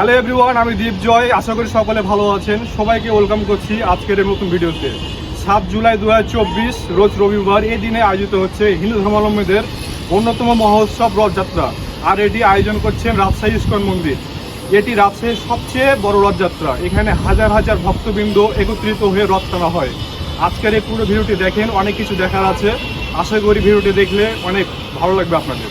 Hello everyone আমি দীপ জয়। আশা করি সকলে ভালো আছেন। সবাইকে ওয়েলকাম করছি আজকের এই নতুন ভিডিওতে সাত জুলাই দু হাজার চব্বিশ, রোজ রবিবার এই দিনে আয়োজিত হচ্ছে হিন্দু ধর্মাবলম্বীদের অন্যতম মহোৎসব রথযাত্রা। আর এটি আয়োজন করছেন রাজশাহী ইস্কন মন্দির। এটি রাজশাহীর সবচেয়ে বড় রথযাত্রা। এখানে হাজার হাজার ভক্তবৃন্দ একত্রিত হয়ে রথ টানা হয়। আজকের এই পুরো ভিডিওটি দেখেন, অনেক কিছু দেখার আছে। আশা করি ভিডিওটি দেখলে অনেক ভালো লাগবে আপনাদের।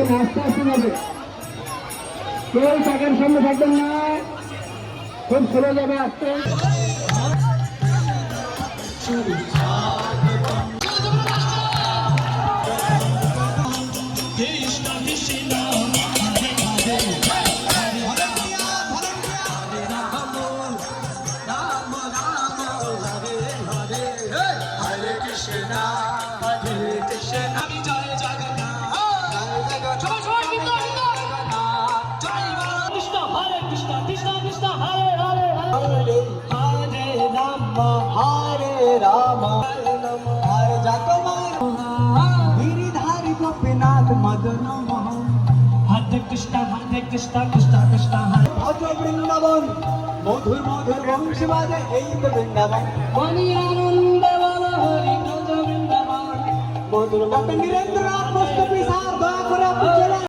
না আস্তে আস্তে যাবে কেউ টাকার সামনে থাকবেন না। খুব চলে যাবে আস্তে। কৃষ্ণ হরে রাম। হরে যাত গিরিধারী গোপীনাথ মদন হরে কৃষ্ণ হরে কৃষ্ণ কৃষ্ণ কৃষ্ণ হরে। ভজ বৃন্দাবন মধুর মধুর বংশী বাজে এই তো বৃন্দাবন। মনি আনন্দ হরি ভজ বৃন্দাবন। মধুর মধুর নীরেন্দ্র